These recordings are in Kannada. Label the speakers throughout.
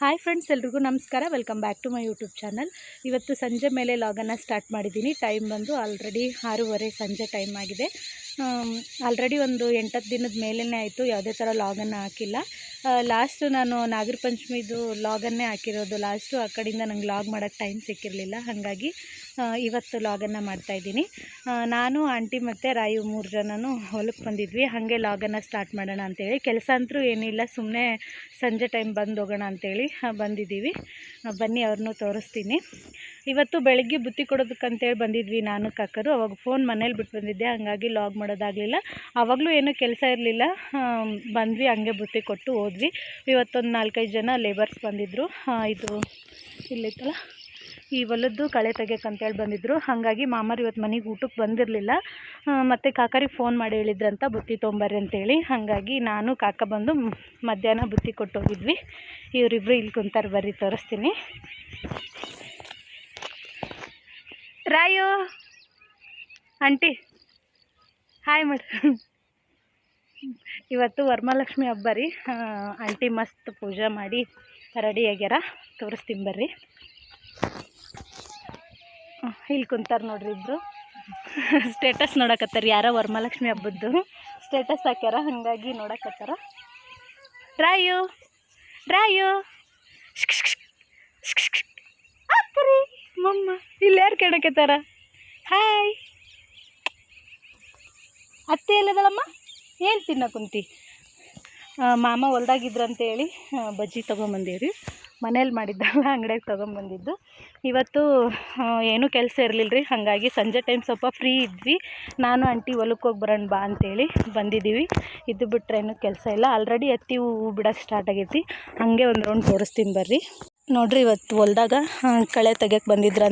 Speaker 1: ಹಾಯ್ ಫ್ರೆಂಡ್ಸ್ ಎಲ್ರಿಗೂ ನಮಸ್ಕಾರ. Welcome back to my YouTube channel ಇವತ್ತು ಸಂಜೆ ಮೇಲೆ ಲಾಗನ್ನು ಸ್ಟಾರ್ಟ್ ಮಾಡಿದ್ದೀನಿ ಟೈಮ್ ಬಂದು ಆಲ್ರೆಡಿ ಆರೂವರೆ ಸಂಜೆ ಟೈಮ್ ಆಗಿದೆ. ಆಲ್ರೆಡಿ ಒಂದು ಎಂಟತ್ತು ದಿನದ ಮೇಲೇ ಆಯಿತು. ಯಾವುದೇ ಥರ ಲಾಗನ್ನು ಹಾಕಿಲ್ಲ. ಲಾಸ್ಟು ನಾನು ನಾಗರ ಪಂಚಮಿದು ಲಾಗನ್ನೇ ಹಾಕಿರೋದು. ಲಾಸ್ಟು ಆ ಕಡೆಯಿಂದ ನಂಗೆ ಲಾಗ್ ಮಾಡೋಕ್ಕೆ ಟೈಮ್ ಸಿಕ್ಕಿರಲಿಲ್ಲ. ಹಾಗಾಗಿ ಇವತ್ತು ಲಾಗನ್ನು ಮಾಡ್ತಾಯಿದ್ದೀನಿ ನಾನು, ಆಂಟಿ ಮತ್ತು ರಾಯು ಮೂರು ಜನನೂ ಹೊಲಕ್ಕೆ ಬಂದಿದ್ವಿ. ಹಾಗೆ ಲಾಗನ್ನು ಸ್ಟಾರ್ಟ್ ಮಾಡೋಣ ಅಂತೇಳಿ. ಕೆಲಸ ಅಂತೂ ಏನಿಲ್ಲ ಸುಮ್ಮನೆ ಸಂಜೆ ಟೈಮ್ ಬಂದು ಹೋಗೋಣ ಅಂತೇಳಿ ಬಂದಿದ್ದೀವಿ. ಬನ್ನಿ ಅವ್ರನ್ನೂ ತೋರಿಸ್ತೀನಿ. ಇವತ್ತು ಬೆಳಗ್ಗೆ ಬುತ್ತಿ ಕೊಡೋದಕ್ಕಂತೇಳಿ ಬಂದಿದ್ವಿ ನಾನು, ಕಾಕರು. ಅವಾಗ ಫೋನ್ ಮನೇಲಿ ಬಿಟ್ಟು ಬಂದಿದ್ದೆ, ಹಾಗಾಗಿ ಲಾಗ್ ಮಾಡೋದಾಗಲಿಲ್ಲ. ಆವಾಗಲೂ ಏನೂ ಕೆಲಸ ಇರಲಿಲ್ಲ. ಬಂದ್ವಿ, ಹಂಗೆ ಬುತ್ತಿ ಕೊಟ್ಟು ಹೋದ್ವಿ. ಇವತ್ತೊಂದು ನಾಲ್ಕೈದು ಜನ ಲೇಬರ್ಸ್ ಬಂದಿದ್ದರು ಇದು, ಇಲ್ಲಿತ್ತಲ್ಲ? ಈ ಹೊಲದ್ದು ಕಳೆ ತೆಗಿಯಕ್ಕೆ ಅಂತೇಳಿ ಬಂದಿದ್ರು. ಹಾಗಾಗಿ ಮಾಮರು ಇವತ್ತು ಮನೆಗೆ ಊಟಕ್ಕೆ ಬಂದಿರಲಿಲ್ಲ. ಮತ್ತು ಕಾಕರಿಗೆ ಫೋನ್ ಮಾಡಿ ಹೇಳಿದ್ರಂತ ಬುತ್ತಿ ತೊಗೊಂಬರ್ರಿ ಅಂತೇಳಿ. ಹಾಗಾಗಿ ನಾನು ಕಾಕ ಬಂದು ಮಧ್ಯಾಹ್ನ ಬುತ್ತಿ ಕೊಟ್ಟು ಹೋಗಿದ್ವಿ ಇವರಿಬ್ರು ಇಲ್ಲಿ ಕುಂತಾರೆ, ಬರ್ರಿ ತೋರಿಸ್ತೀನಿ. ರಾಯು! ಆಂಟಿ! ಹಾಯ್ ಮೇಡಮ್ ಇವತ್ತು ವರಮಹಾಲಕ್ಷ್ಮಿ ಹಬ್ಬ ರೀ. ಆಂಟಿ ಮಸ್ತ್ ಪೂಜೆ ಮಾಡಿ, ರೆಡಿ ಆಗ್ಯಾರ. ತೋರಿಸ್ತೀನಿ ಬರ್ರಿ. ಇಲ್ಲಿ ಕುಂತಾರೆ ನೋಡ್ರಿ ಇಬ್ರು. ಸ್ಟೇಟಸ್ ನೋಡಕತ್ತಾರ, ಯಾರೋ ವರಮಹಾಲಕ್ಷ್ಮಿ ಹಬ್ಬದ್ದು. ಸ್ಟೇಟಸ್ ಹಾಕ್ಯಾರ, ಹಾಗಾಗಿ ನೋಡಕತ್ತಾರ. ರಾಯು ರಾಯು. ಶಿಕ್. ಮಮ್ಮ, ಇಲ್ಲಿ ಯಾರು ಕೇಳಕತ್ತಾರ ಹಾಯ್. ಅತ್ತೆ ಎಲ್ಲದಳಮ್ಮ? ಏನು ತಿನ್ನ ಕುಂತಿ ಮಾಮ ಹೊಲ್ದಾಗಿದ್ರಂತೇಳಿ ಬಜ್ಜಿ ತೊಗೊಂಬಂದೀವಿ ಮನೇಲಿ ಮಾಡಿದ್ದಲ್ಲ ಅಂಗಡಿಯಾಗ ತೊಗೊಂಬಂದಿದ್ದು. ಇವತ್ತು ಏನು ಕೆಲಸ ಇರಲಿಲ್ಲ ರೀ ಹಾಗಾಗಿ ಸಂಜೆ ಟೈಮ್ ಸ್ವಲ್ಪ ಫ್ರೀ ಇದ್ವಿ. ನಾನು, ಆಂಟಿ ಹೊಲಕ್ಕೆ ಹೋಗಿ ಬರೋಣ ಬಾ ಅಂತೇಳಿ ಬಂದಿದ್ದೀವಿ. ಇದು ಬಿಟ್ಟರೆ ಏನೂ ಕೆಲಸ ಇಲ್ಲ. ಆಲ್ರೆಡಿ ಎತ್ತಿ ಹೂವು ಬಿಡೋಕ್ಕೆ ಸ್ಟಾರ್ಟ್ ಆಗೈತಿ. ಹಾಗೆ ಒಂದು ರೌಂಡ್ ತೋರಿಸ್ತೀನಿ ಬರ್ರಿ. ನೋಡ್ರಿ ಇವತ್ತು ಹೊಲ್ದಾಗ ಕಳೆ ಕಳೆ ಬಂದಿದ್ರು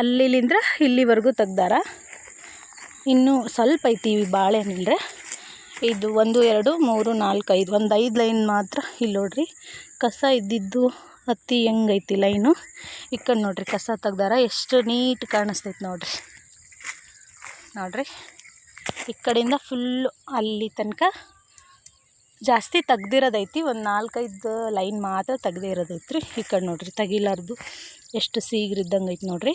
Speaker 1: ಅಲ್ಲಿಲಿಂದ್ರ ಇಲ್ಲಿವರೆಗೂ ತೆಗ್ದಾರ. ಇನ್ನೂ ಸ್ವಲ್ಪ ಐತಿ ಬಾಳೆಹಣ್ಣಿಲ್ರೆ ಇದು ಒಂದು, ಎರಡು, ಮೂರು, ನಾಲ್ಕು, ಐದು, ಒಂದು ಐದು ಲೈನ್ ಮಾತ್ರ ಇಲ್ಲಿ ನೋಡ್ರಿ. ಕಸ ಇದ್ದಿದ್ದು ಹತ್ತಿ ಹೆಂಗೈತಿ ಲೈನು? ಈ ಕಡೆ ನೋಡ್ರಿ ಕಸ ತೆಗ್ದಾರ. ಎಷ್ಟು ನೀಟ್ ಕಾಣಿಸ್ತೈತೆ ನೋಡ್ರಿ. ನೋಡ್ರಿ. ಈ ಕಡೆಯಿಂದ ಫುಲ್ಲು ಅಲ್ಲಿ ತನಕ ಜಾಸ್ತಿ ತೆಗ್ದಿರೋದೈತಿ. ಒಂದು ನಾಲ್ಕೈದು ಲೈನ್ ಮಾತ್ರ ತೆಗ್ದೇ ಇರೋದೈತ್ರಿ ಈ ಕಡೆ ನೋಡ್ರಿ ತೆಗಿಲಾರ್ದು. ಎಷ್ಟು ಸೀಗ್ರಿದ್ದಂಗೆ ಐತಿ ನೋಡ್ರಿ.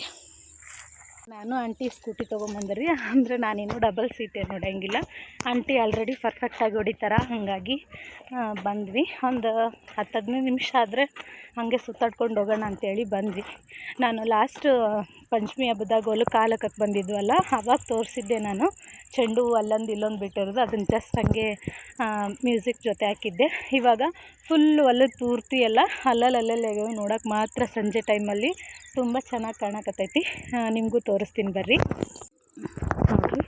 Speaker 1: ನಾನು ಆಂಟಿ ಸ್ಕೂಟಿ ತೊಗೊಂಬಂದ್ರಿ. ಅಂದರೆ ನಾನೇನು ಡಬಲ್ ಸೀಟ್ ಏನು ಹೊಡೆಯಂಗಿಲ್ಲ ಆಂಟಿ ಆಲ್ರೆಡಿ ಪರ್ಫೆಕ್ಟಾಗಿ ಹೊಡಿತಾರ, ಹಾಗಾಗಿ ಬಂದ್ವಿ. ಒಂದು ಹತ್ತು ಹದಿನೈದು ನಿಮಿಷ ಆದರೆ ಹಾಗೆ ಸುತ್ತಾಡ್ಕೊಂಡು ಹೋಗೋಣ ಅಂತೇಳಿ ಬಂದ್ವಿ. ನಾನು ಲಾಸ್ಟ್ ಪಂಚಮಿ ಹಬ್ಬದಾಗ ಹೊಲಕ್ಕೆ ಕಾಲಕ್ಕೆ ಬಂದಿದ್ವಲ್ಲ, ಅವಾಗ ತೋರಿಸಿದ್ದೆ ನಾನು. ಚೆಂಡು ಹೂವು ಅಲ್ಲೊಂದು ಇಲ್ಲೊಂದು ಬಿಟ್ಟಿರೋದು, ಅದನ್ನು ಜಸ್ಟ್ ಹಾಗೆ ಮ್ಯೂಸಿಕ್ ಜೊತೆ ಹಾಕಿದ್ದೆ. ಇವಾಗ ಫುಲ್ ಹೊಲದ ಪೂರ್ತಿ ಎಲ್ಲ ಅಲ್ಲಲ್ಲಿ ಅಲ್ಲಲ್ಲಿ ನೋಡೋಕೆ ಮಾತ್ರ ಸಂಜೆ ಟೈಮಲ್ಲಿ ತುಂಬ ಚೆನ್ನಾಗಿ ಕಾಣಕತ್ತೈತಿ. ನಿಮಗೂ ತೋರಿಸ್ತೀನಿ ಬರ್ರಿ. ನೋಡಿರಿ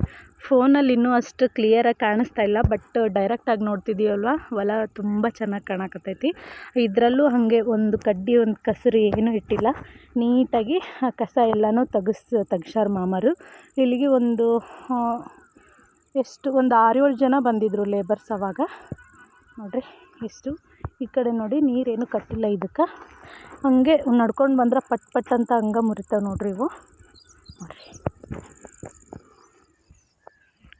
Speaker 1: ಫೋನಲ್ಲಿ ಇನ್ನೂ ಅಷ್ಟು ಕ್ಲಿಯರಾಗಿ ಕಾಣಿಸ್ತಾ ಇಲ್ಲ ಬಟ್ ಡೈರೆಕ್ಟಾಗಿ ನೋಡ್ತಿದ್ದೀವಲ್ವ? ಹೊಲ ತುಂಬ ಚೆನ್ನಾಗಿ ಕಾಣಕತ್ತೈತಿ. ಇದರಲ್ಲೂ ಹಾಗೆ ಒಂದು ಕಡ್ಡಿ, ಒಂದು ಕಸರು ಏನೂ ಇಟ್ಟಿಲ್ಲ. ನೀಟಾಗಿ ಆ ಕಸ ಎಲ್ಲನೂ ತೆಗಸ್, ತೆಗ್ಸಾರ ಮಾಮರು. ಇಲ್ಲಿಗೆ ಒಂದು ಎಷ್ಟು, ಒಂದು ಆರು ಏಳು ಜನ ಬಂದಿದ್ದರು ಲೇಬರ್ಸ್ ಅವಾಗ. ನೋಡಿರಿ ಎಷ್ಟು ಈ ಕಡೆ ನೋಡಿ, ನೀರೇನು ಕಟ್ಟಿಲ್ಲ ಇದಕ್ಕೆ. ಹಾಗೆ ನಡ್ಕೊಂಡು ಬಂದ್ರೆ ಪಟ್ ಪಟ್ ಅಂತ ಹಂಗೆ ಮುರಿತಾವೆ ನೋಡ್ರಿ ಇವು. ನೋಡ್ರಿ.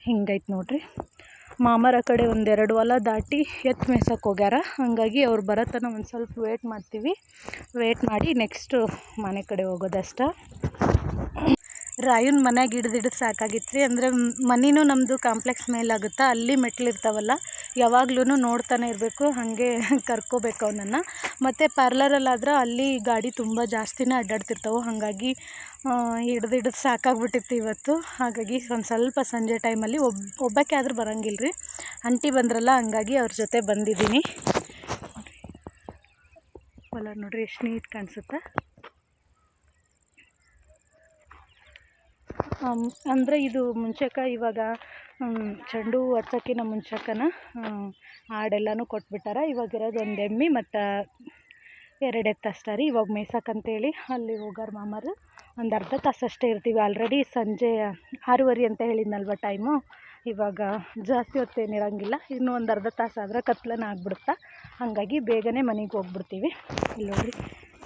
Speaker 1: ಹಿಂಗೈತೆ ನೋಡ್ರಿ. ಮಾಮರ ಕಡೆ ಒಂದೆರಡು ಹೊಲ ದಾಟಿ ಎತ್ತು ಮೇಯ್ಸಕ್ಕೆ ಹೋಗ್ಯಾರ. ಹಾಗಾಗಿ ಅವ್ರು ಬರೋತನ ಒಂದು ಸ್ವಲ್ಪ ವೇಟ್ ಮಾಡ್ತೀವಿ. ವೇಟ್ ಮಾಡಿ ನೆಕ್ಸ್ಟು ಮನೆ ಕಡೆ ಹೋಗೋದಷ್ಟ. ರಾಯನ ಹಿಡ್ದು ಹಿಡ್ದು ಸಾಕಾಗಿತ್ತು ರೀ ಅಂದರೆ ಮನೆನೂ ನಮ್ಮದು ಕಾಂಪ್ಲೆಕ್ಸ್ ಮೇಲಾಗುತ್ತಾ ಅಲ್ಲಿ ಮೆಟ್ಲು ಇರ್ತಾವಲ್ಲ ಯಾವಾಗ್ಲೂ ನೋಡ್ತಾನೆ ಇರಬೇಕು, ಹಾಗೆ ಕರ್ಕೋಬೇಕು ಅವನನ್ನು. ಮತ್ತು ಪಾರ್ಲರಲ್ಲಾದ್ರೆ ಅಲ್ಲಿ ಗಾಡಿ ತುಂಬ ಜಾಸ್ತಿನೇ ಅಡ್ಡಾಡ್ತಿರ್ತಾವೆ. ಹಾಗಾಗಿ ಹಿಡ್ದು ಹಿಡ್ದು ಸಾಕಾಗ್ಬಿಟ್ಟಿತ್ತು ಇವತ್ತು. ಹಾಗಾಗಿ ಒಂದು ಸ್ವಲ್ಪ ಸಂಜೆ ಟೈಮಲ್ಲಿ ಒಬ್, ಒಬ್ಬಕ್ಕೆ ಆದರೂ ಬರೋಂಗಿಲ್ಲ ರೀ ಅಂಟಿ ಬಂದ್ರಲ್ಲ, ಹಂಗಾಗಿ ಅವ್ರ ಜೊತೆ ಬಂದಿದ್ದೀನಿ. ಹೊಲ ನೋಡ್ರಿ, ಎಷ್ಟು ನೀಟ್ ಕಾಣಿಸುತ್ತೆ. ಅಂದರೆ ಇದು ಮುಂಚೆಕ ಇವಾಗ ಚೆಂಡು ಹೂ ಹಚ್ಚೋಕ್ಕಿಂತ ಮುಂಚೆಕನ ಹಾಡೆಲ್ಲನೂ ಕೊಟ್ಬಿಟ್ಟಾರ. ಇವಾಗ ಇರೋದು ಒಂದು ಎಮ್ಮೆ ಮತ್ತು ಎರಡು ಎತ್ತು ರೀ. ಇವಾಗ ಮೇಯ್ಸಕ್ಕಂತೇಳಿ ಅಲ್ಲಿ ಹೋಗಾರ ಮಾಮಾರು. ಒಂದು ಅರ್ಧ ತಾಸು ಇರ್ತೀವಿ. ಆಲ್ರೆಡಿ ಸಂಜೆ ಆರೂವರೆ ಅಂತ ಹೇಳಿದ್ನಲ್ವ ಟೈಮು ಇವಾಗ ಜಾಸ್ತಿ ಹೊತ್ತೇನು ಇರೋಂಗಿಲ್ಲ ಇನ್ನೂ ಒಂದು ಅರ್ಧ ತಾಸು ಆದರೆ ಕತ್ಲನ ಆಗ್ಬಿಡುತ್ತೆ. ಹಾಗಾಗಿ ಬೇಗನೆ ಮನೆಗೆ ಹೋಗ್ಬಿಡ್ತೀವಿ. ಇಲ್ಲಿ ನೋಡಿರಿ,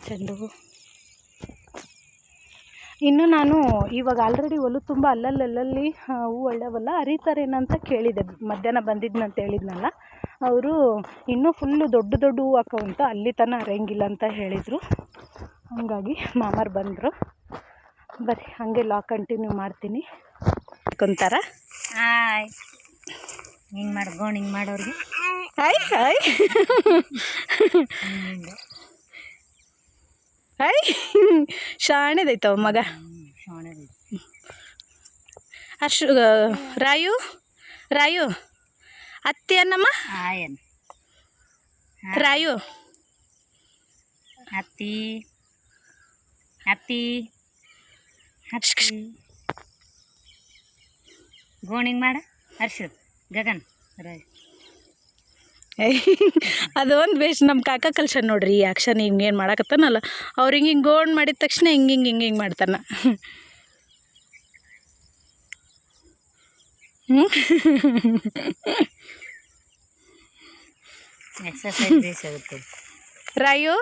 Speaker 1: ಚೆಂಡು ಹೂ. ಇನ್ನು ನಾನು ಇವಾಗ ಆಲ್ರೆಡಿ ಹೊಲದ ತುಂಬ ಅಲ್ಲಲ್ಲಿ ಅಲ್ಲಲ್ಲಿ ಹೂ ಒಳ್ಳೆವಲ್ಲ ಅಂತ ಕೇಳಿದೆ. ಮಧ್ಯಾಹ್ನ ಬಂದಿದ್ನಂತ ಹೇಳಿದ್ನಲ್ಲ ಅವರು ಇನ್ನೂ ಫುಲ್ಲು ದೊಡ್ಡ ದೊಡ್ಡ ಹೂವು ಹಾಕೋವಂತ ಅಲ್ಲಿ ತನಕ ಹರಿಯಂಗಿಲ್ಲ ಅಂತ ಹೇಳಿದರು. ಹಾಗಾಗಿ ಮಾಮಾರು ಬಂದರು. ಬರ್ರಿ ಹಾಗೆ ಲಾಕ್ ಕಂಟಿನ್ಯೂ ಮಾಡ್ತೀನಿ. ಕುಂತಾರ
Speaker 2: ಹಾಯ್ ಹಿಂಗೆ ಮಾಡ್ಕೊಂಡು ಹಿಂಗೆ ಮಾಡೋರಿಗೆ.
Speaker 1: ಹಾಯ್ ಹಾಯ್ ಹಾಯ್ ಶಾಣೆದೈತವ ಮಗ? ಅಶು ರಾಯು? ರಾಯು? ಅತ್ತಿ ಅನ್ನಮ್ಮ? ರಾಯು?
Speaker 2: ಹತ್ತಿ ಹತ್ತಿ ಹತ್ತಿ ಗೋಣ್ ಮಾಡ. ಹರ್ಷದ್ ಗಗನ್ ರೈ
Speaker 1: ಅದು ಒಂದು ಬೇಸ್ ನಮ್ಮ ಕಾಕ ಕಲ್ಸನ್ ನೋಡ್ರಿ ಈ ಆಕ್ಷನ್ ಹಿಂಗೆ ಏನು ಮಾಡಕತ್ತಾನಲ್ಲ ಅವ್ರು ಹಿಂಗೆ ಹಿಂಗೆ ಗೋಣ್ ಮಾಡಿದ ತಕ್ಷಣ ಹಿಂಗೆ ಹಿಂಗೆ ಹಿಂಗೆ ಹಿಂಗೆ ಮಾಡ್ತಾನೆ. ರಾಯು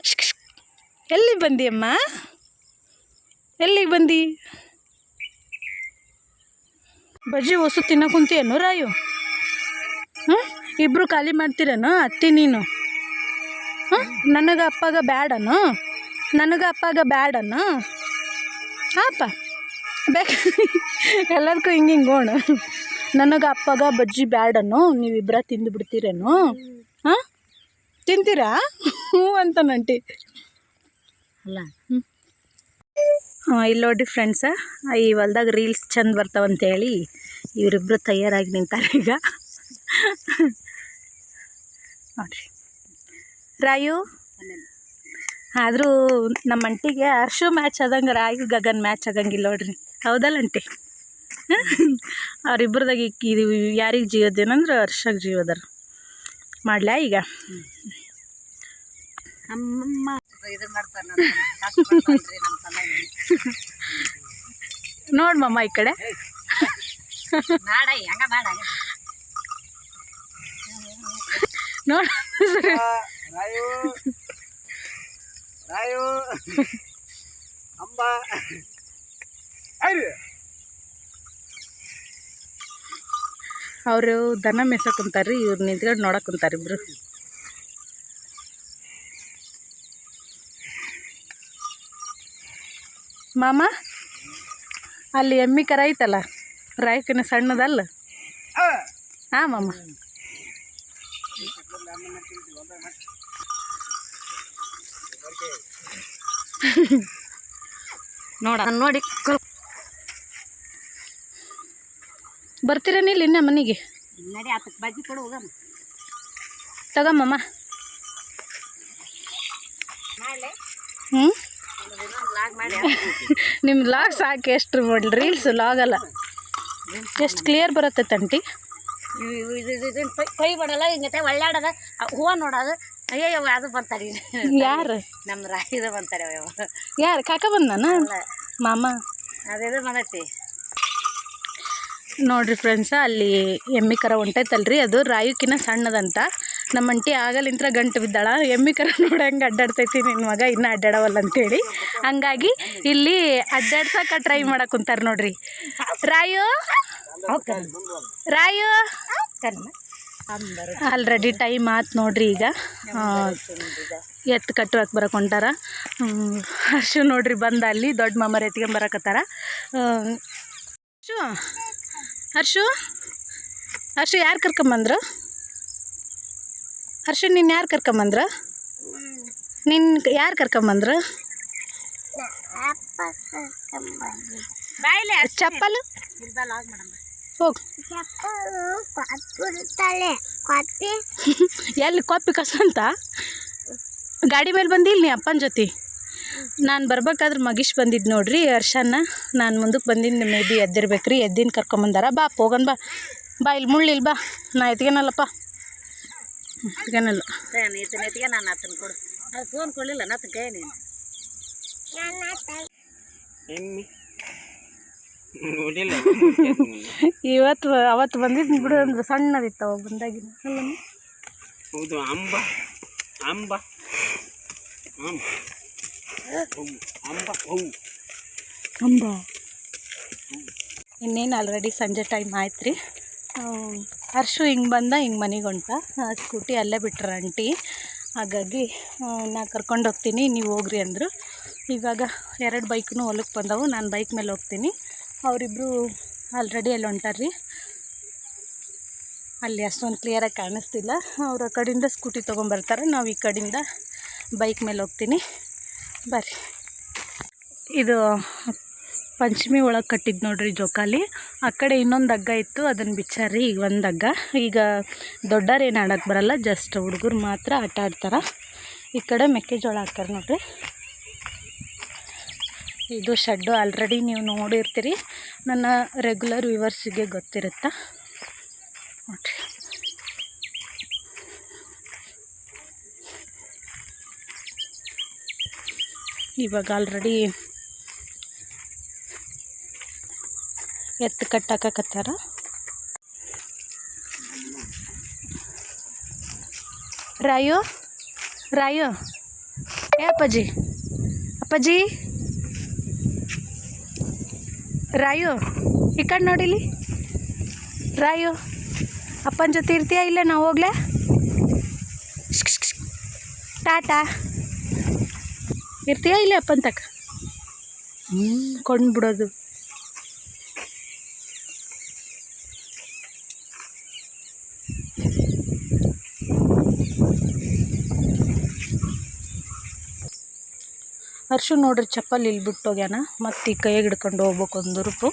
Speaker 1: ಎಲ್ಲಿ ಶ್ಕ್. ಎಲ್ಲಿಗೆ ಬಂದಿ ಅಮ್ಮ? ಎಲ್ಲಿಗೆ ಬಂದಿ? ಬಜ್ಜಿ ಹೊಸ ತಿನ್ನಕ್ಕೆ ಕುಂತಿಯೇನು ರಾಯು? ಹ್ಞೂ ಇಬ್ಬರು ಖಾಲಿ ಮಾಡ್ತೀರೇನು? ಅತ್ತಿ ನೀನು? ಹಾಂ? ನನಗೆ ಅಪ್ಪಾಗ ಬ್ಯಾಡನು? ನನಗೆ ಅಪ್ಪಾಗ ಬ್ಯಾಡನು? ಹಾಪ. ಬೇಕ ಎಲ್ಲದಕ್ಕೂ ಹಿಂಗೆ ಹಿಂಗೆ ಗೋಣು ನನಗೆ ಅಪ್ಪಾಗ ಬಜ್ಜಿ ಬ್ಯಾಡನು? ನೀವಿಬ್ಬರ ತಿಂದು ಬಿಡ್ತೀರೇನು? ಹಾಂ? ತಿಂತೀರಾ? ಹ್ಞೂ ಅಂತ ನಂಟಿ.
Speaker 2: ಅಲ್ಲ.
Speaker 1: ಹ್ಞೂ ಇಲ್ಲಿ ನೋಡಿ ಫ್ರೆಂಡ್ಸ ಈ ಹೊಲ್ದಾಗ ರೀಲ್ಸ್ ಚಂದ ಬರ್ತಾವಂತೇಳಿ. ಇವರಿಬ್ಬರು ತಯಾರಾಗಿ ನಿಂತಾರೆ ಈಗ ನೋಡ್ರಿ ರಾಯು? ಆದರೂ ನಮ್ಮ ಅಂಟಿಗೆ ಹರ್ಷು ಮ್ಯಾಚ್ ಆದಂಗೆ ರಾಯು ಗಗನ್ ಮ್ಯಾಚ್ ಆಗಂಗಿಲ್ಲ ನೋಡ್ರಿ. ಹೌದಲ್ಲ ಅಂಟಿ? ಅವ್ರಿಬ್ರದಾಗ ಇದು ಯಾರಿಗೆ ಜೀವದೇನಂದ್ರೆ ಹರ್ಷಗೆ ಜೀವದಾರ. ಮಾಡ್ಲಾ ಈಗ?
Speaker 2: ಅಮ್ಮಮ್ಮ. ಇದು ಮಾಡ್ತಾರೆ ನಮ್ಮ ತಲೆಗೆ
Speaker 1: ನೋಡ್ ಮಮ್ಮ ಈ ಕಡೆ
Speaker 2: ಮಾಡ ಹಂಗ ಮಾಡ
Speaker 1: ನೋಡ್
Speaker 3: ರಾಯು. ರಾಯು. ಅಂಬ.
Speaker 1: ಅವರು ದನ ಕುಂತಾರ್ರಿ ಇವ್ರು ನಿಂತ್ಕೊಂಡು ನೋಡಕ್ ಕುಂತಾರ ಇಬ್ರು. ಮಾಮ ಅಲ್ಲಿ ಎಮ್ಮಿ ಕರ ಐತಲ್ಲ ರಾಯಕಿನ ಸಣ್ಣದಲ್ಲ? ಹಾಂ ಮಾಮ.
Speaker 2: ನೋಡ. ನೋಡಿ
Speaker 1: ಬರ್ತೀರೇನಿಲ್ಲ ಇನ್ನ ಮನೆಗೆ?
Speaker 2: ನಡಿ ಆತಕ್ಕೆ ಬಜ್ಜಿ ಕೊಡು ಹೋಗಮ್ಮ.
Speaker 1: ತಗಮ್ಮಮ್ಮ. ಹ್ಞೂ ನಿಮ್ಮ ಲಾಗ್ ಸಾಕು ಎಷ್ಟು ರೀಲ್ಸ್ ಲಾಗಲ್ಲ ಎಷ್ಟು ಕ್ಲಿಯರ್ ಬರುತ್ತೆ ತಂಟಿ?
Speaker 2: ಪೈ ಬಡಲ್ಲ ಹಿಂಗತೆ ಒಳ್ಳಾಡದ. ಹೂವು ನೋಡೋದು ಅಯ್ಯೋ ಅದು ಬಂತಾರೆ.
Speaker 1: ಯಾರು?
Speaker 2: ನಮ್ಮ ರಾಯಿದು ಬಂತಾರೆ
Speaker 1: ಯಾರು? ಕಾಕ ಬಂದಾನ? ಮಾಮ?
Speaker 2: ಅದೇದು ಬಂದೈತಿ.
Speaker 1: ನೋಡ್ರಿ ಫ್ರೆಂಡ್ಸ ಅಲ್ಲಿ ಎಮ್ಮಿ ಕರ ಹೊಂಟೈತಲ್ರಿ ಅದು ರಾಯುಕಿನ ಸಣ್ಣದಂತ. ನಮ್ಮ ಅಂಟಿ ಆಗಲಿಂತ್ರ ಗಂಟು ಬಿದ್ದಾಳ. ಎಮ್ಮಿ ಕರ ನೋಡಂಗೆ ಅಡ್ಡಾಡ್ತೈತಿ ನಿನ್ನ ಮಗ ಇನ್ನೂ ಅಡ್ಡಾಡವಲ್ಲ ಅಂತೇಳಿ. ಹಂಗಾಗಿ ಇಲ್ಲಿ ಅಡ್ಡಾಡ್ಸಕ್ಕೆ ಟ್ರೈ ಮಾಡಕ್ಕೆ ಕುಂತಾರೆ ನೋಡ್ರಿ. ರಾಯು? ರಾಯು. ಆಲ್ರೆಡಿ ಟೈಮ್ ಆತು ನೋಡ್ರಿ ಈಗ. ಎತ್ತ ಕಟ್ಟುವಕ್ಕೆ ಬರಕ್ಕೆ ಹೊಂಟಾರ. ಹರ್ಷು ನೋಡ್ರಿ ಬಂದ ಅಲ್ಲಿ ದೊಡ್ಡ ಮಾಮರ ಎತ್ಕೊಂಡ್ ಬರಕತ್ತಾರ. ಆ, ಹರ್ಷು. ಹರ್ಷು. ಹರ್ಷು ಯಾರು ಕರ್ಕೊಂಬಂದ್ರು ಹರ್ಷು ನಿನ್ನ ಯಾರು ಕರ್ಕೊಂಬಂದ್ರು ನಿನ್ನ ಯಾರು ಕರ್ಕೊಂಬಂದ್ರು ಚಪ್ಪಲು? ಹೋಗು. ಎಲ್ಲಿ ಕಾಪಿ ಕಸ ಅಂತ? ಗಾಡಿ ಮೇಲೆ ಬಂದಿಲ್ಲ ನೀ ಅಪ್ಪನ ಜೊತೆ? ನಾನು ಬರ್ಬೇಕಾದ್ರೆ ಮಗೀಶ್ ಬಂದಿದ್ದು ನೋಡ್ರಿ ಹರ್ಷನ್ನ ನಾನು ಮುಂದಕ್ಕೆ ಬಂದಿದ್ದು ಮೇ ಬಿ ಎದ್ದಿರ್ಬೇಕು ರೀ ಎದ್ದಿನ ಕರ್ಕೊಂಬಂದಾರ ಬಾ ಹೋಗನ್ ಬಾ. ಬಾ ಇಲ್ಲಿ ಮುಳ್ಳಿಲ್ಲ ಬಾ. ನಾ ಎತ್ಕೊನಲ್ಲಪ್ಪ
Speaker 2: ಎತ್ಗೇನಲ್ಲ ನಾನು ಕೊಡು. ಅದು ಫೋನ್ ಕೊಡಲಿಲ್ಲ ಕೈ ನೀನು
Speaker 3: ನೋಡಿಲ್ಲ
Speaker 1: ಇವತ್ತು ಅವತ್ತು ಬಂದಿದ್ದು ಬಿಡು ಅಂದ್ರೆ ಸಣ್ಣದಿತ್ತು ಅವಾಗ ಬಂದಾಗಿನ
Speaker 3: ಹೌದು ಅಂಬ ಅಂಬ ಅಂಬ ಅಂಬ
Speaker 1: ಇನ್ನೇನು ಆಲ್ರೆಡಿ ಸಂಜೆ ಟೈಮ್ ಆಯ್ತು ರೀ ಹರ್ಷು ಹಿಂಗೆ ಬಂದ ಹಿಂಗೆ ಮನೆಗೆ ಹೊಂಟ. ಸ್ಕೂಟಿ ಅಲ್ಲೇ ಬಿಟ್ರ ಆಂಟಿ ಹಾಗಾಗಿ ನಾ ಕರ್ಕೊಂಡು ಹೋಗ್ತೀನಿ ನೀವು ಹೋಗ್ರಿ ಅಂದರು. ಇವಾಗ ಎರಡು ಬೈಕ್ನು ಹೊಲಕ್ಕೆ ಬಂದವು ನಾನು ಬೈಕ್ ಮೇಲೆ ಹೋಗ್ತೀನಿ. ಅವರಿಬ್ಬರು ಆಲ್ರೆಡಿ ಅಲ್ಲಿ ಹೊಂಟಾರ್ರಿ. ಅಲ್ಲಿ ಅಷ್ಟೊಂದು ಕ್ಲಿಯರಾಗಿ ಕಾಣಿಸ್ತಿಲ್ಲ. ಅವ್ರು ಆ ಕಡೆಯಿಂದ ಸ್ಕೂಟಿ ತೊಗೊಂಬರ್ತಾರೆ ನಾವು ಈ ಕಡೆಯಿಂದ ಬೈಕ್ ಮೇಲೆ ಹೋಗ್ತೀನಿ. ಬರ್ರಿ. ಇದು ಪಂಚಮಿ ಒಳಗೆ ಕಟ್ಟಿದ್ದು ನೋಡ್ರಿ ಜೋಕಾಲಿ. ಆ ಕಡೆ ಇನ್ನೊಂದು ಹಗ್ಗ ಇತ್ತು ಅದನ್ನು ಬಿಚ್ಚಾರಿ ಈಗ ಒಂದು ಹಗ್ಗ. ಈಗ ದೊಡ್ಡವ್ರು ಏನು ಆಡೋಕ್ಕೆ ಬರಲ್ಲ ಜಸ್ಟ್ ಹುಡುಗರು ಮಾತ್ರ ಆಟ ಆಡ್ತಾರೆ. ಈ ಕಡೆ ಮೆಕ್ಕೆಜೋಳ ಹಾಕ್ತಾರೆ ನೋಡ್ರಿ. ಇದು ಶೆಡ್ಡು ಆಲ್ರೆಡಿ ನೀವು ನೋಡಿರ್ತೀರಿ. ನನ್ನ ರೆಗ್ಯುಲರ್ ವ್ಯೂವರ್ಸಿಗೆ ಗೊತ್ತಿರುತ್ತಾ? ನೋಡ್ರಿ. ಇವಾಗ ಆಲ್ರೆಡಿ ಎತ್ತು ಕಟ್ಟಾಕತ್ತಾರ? ರಾಯೋ? ರಾಯೋ? ಏ ಅಪ್ಪಾಜಿ? ಅಪ್ಪಾಜಿ? ರಾಯು, ಈ ಕಡೆ ನೋಡಿಲಿ? ರಾಯು, ಅಪ್ಪನ ಜೊತೆ ಇರ್ತೀಯಾ ಇಲ್ಲ ನಾವು ಹೋಗ್ಲಾ. ಟಾಟಾ, ಇರ್ತೀಯಾ ಇಲ್ಲ ಅಪ್ಪನ ತಕ? ಹ್ಞೂ ಕೊಂಡು ಹರ್ಷು ನೋಡ್ರಿ, ಚಪ್ಪಲ್ ಇಲ್ಲಿ ಬಿಟ್ಟು ಹೋಗ್ಯಾನ. ಮತ್ತು ಈ ಕೈಯಾಗ ಹಿಡ್ಕೊಂಡು ಹೋಗ್ಬೇಕು ಒಂದು ರೂಪು.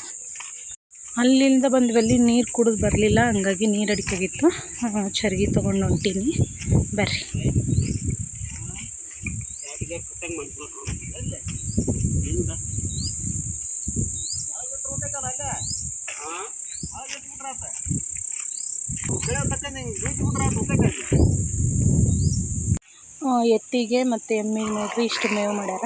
Speaker 1: ಅಲ್ಲಿಂದ ಬಂದ್ವಲ್ಲಿ ನೀರು ಕುಡಿದು ಬರಲಿಲ್ಲ, ಹಂಗಾಗಿ ನೀರು ಅಡಿಕೆಗಿತ್ತು. ಚರ್ಗಿ ತೊಗೊಂಡು ಹೊಂಟೀನಿ. ಬರ್ರಿ. ಎತ್ತಿಗೆ ಮತ್ತು ಎಮ್ಮಿಗೆ ನೋಡ್ರಿ, ಇಷ್ಟು ಮೇವು ಮಾಡ್ಯಾರ.